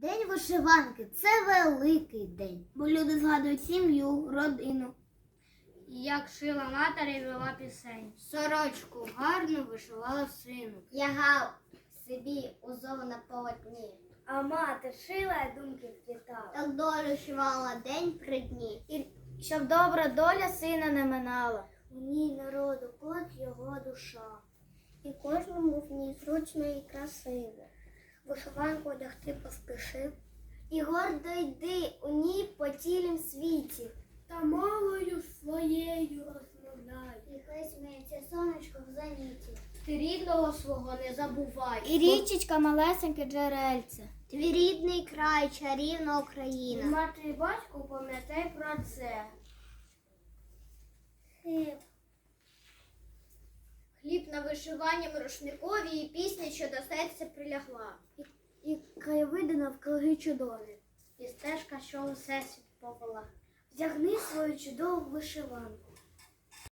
День вишиванки це великий день, бо люди згадують сім'ю, родину. Як шила матері вела пісень. Сорочку гарно вишивала сину. Ягав собі узор на полотні. А мати шила і думки вплітала. Так долю шивала день при дні. І щоб добра доля сина не минала. У ній народу плоть його душа. І кожному в ній зручно і красиво. Вишиванку одягти поспішив. І гордо йди у ній по цілім світі. Та мовою своєю розмовляй. І хай сміється сонечко в зеніті. Ти рідного свого не забувай. І річечка малесеньке джерельце. Твій рідний край, чарівна Україна. мати і батько пам'ятай про це. Вишиванні рушникові і пісня, що до серця прилягла. І краєвиди навкруги чудові. І стежка, що усе світ повела. Вдягни свою чудову вишиванку.